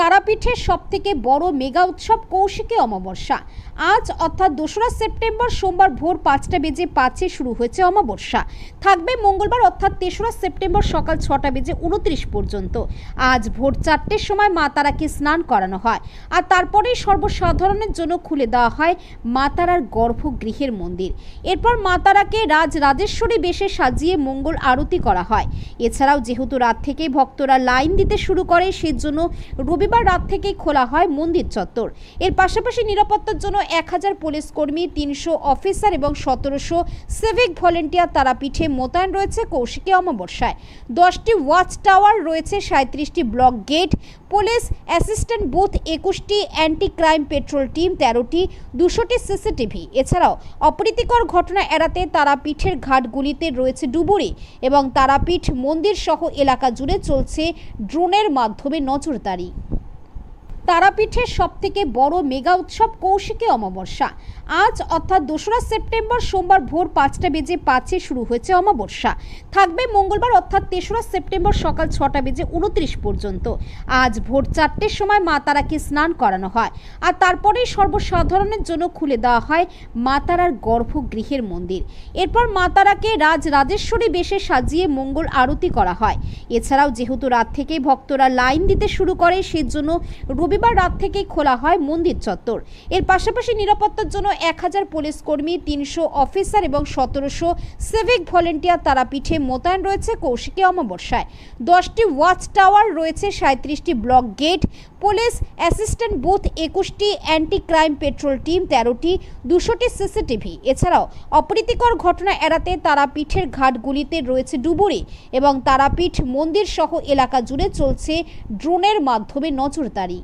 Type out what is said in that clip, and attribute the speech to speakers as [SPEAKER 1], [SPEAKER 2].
[SPEAKER 1] তারাপীঠের সবথেকে বড় মেগা উৎসব কৌশিকী অমাবস্যা। আজ অর্থাৎ দোসরা সেপ্টেম্বর সোমবার ভোর পাঁচটা বেজে পাঁচে শুরু হয়েছে অমাবস্যা। থাকবে মঙ্গলবার অর্থাৎ তেসরা সেপ্টেম্বর সকাল ছটা বেজে উনত্রিশ পর্যন্ত। আজ ভোর চারটের সময় মা তারাকে স্নান করানো হয়। আর তারপরেই সর্বসাধারণের জন্য খুলে দেওয়া হয় মা তারার গর্ভগৃহের মন্দির। এরপর মা তারাকে রাজ রাজেশ্বরী বেশে সাজিয়ে মঙ্গল আরতি করা হয়। এছাড়াও যেহেতু রাত থেকে ভক্তরা লাইন দিতে শুরু করে, সেজন্য রবিবার রাত থেকেই খোলা হয় মন্দির চত্বর। এর পাশাপাশি নিরাপত্তার জন্য এক হাজার পুলিশ কর্মী, তিনশো অফিসার এবং সতেরোশো সিভিক ভলেন্টিয়ার তারাপীঠে মোতায়েন রয়েছে কৌশিকী অমাবস্যায়। দশটি ওয়াচ টাওয়ার রয়েছে সাঁত্রিশটি block gate police assistant booth একুশটি অ্যান্টি ক্রাইম পেট্রোল টিম তেরোটি, দুশোটি সিসিটিভি এছাড়াও অপ্রীতিকর ঘটনা এড়াতে তারাপীঠের ঘাটগুলিতে রয়েছে ডুবুরি এবং তারাপীঠ মন্দির সহ এলাকা জুড়ে চলছে ড্রোনের মাধ্যমে নজরদারি। তারাপীঠের সবথেকে বড় মেগা উৎসব কৌশিকী অমাবস্যা। আজ অর্থাৎ দোসরা সেপ্টেম্বর সোমবার ভোর পাঁচটা বেজে পাঁচে শুরু হয়েছে অমাবস্যা। থাকবে মঙ্গলবার অর্থাৎ তেসরা সেপ্টেম্বর সকাল ছটা বেজে উনত্রিশ পর্যন্ত। আজ ভোর চারটের সময় মা তারাকে স্নান করানো হয়। আর তারপরেই সর্বসাধারণের জন্য খুলে দেওয়া হয় মা তারার গর্ভগৃহের মন্দির। এরপর মা তারাকে রাজ রাজেশ্বরী বেশে সাজিয়ে মঙ্গল আরতি করা হয়। এছাড়াও যেহেতু রাত থেকেই ভক্তরা লাইন দিতে শুরু করে, সেজন্য রবিবার রাত থেকেই খোলা হয় মন্দির চত্বর। এর পাশাপাশি নিরাপত্তার জন্য এক হাজার পুলিশ কর্মী, তিনশো অফিসার এবং সতেরোশো সিভিক ভলেন্টিয়ার তারাপীঠে মোতায়েন রয়েছে কৌশিকী অমাবস্যায়। দশটি ওয়াচ টাওয়ার রয়েছে সাঁত্রিশটি block gate police assistant booth একুশটি অ্যান্টি ক্রাইম পেট্রোল টিম তেরোটি দুশোটি সিসিটিভি এছাড়াও অপ্রীতিকর ঘটনা এড়াতে তারাপীঠের ঘাটগুলিতে রয়েছে ডুবুরি এবং তারাপীঠ মন্দির সহ এলাকা জুড়ে চলছে ড্রোনের মাধ্যমে নজরদারি।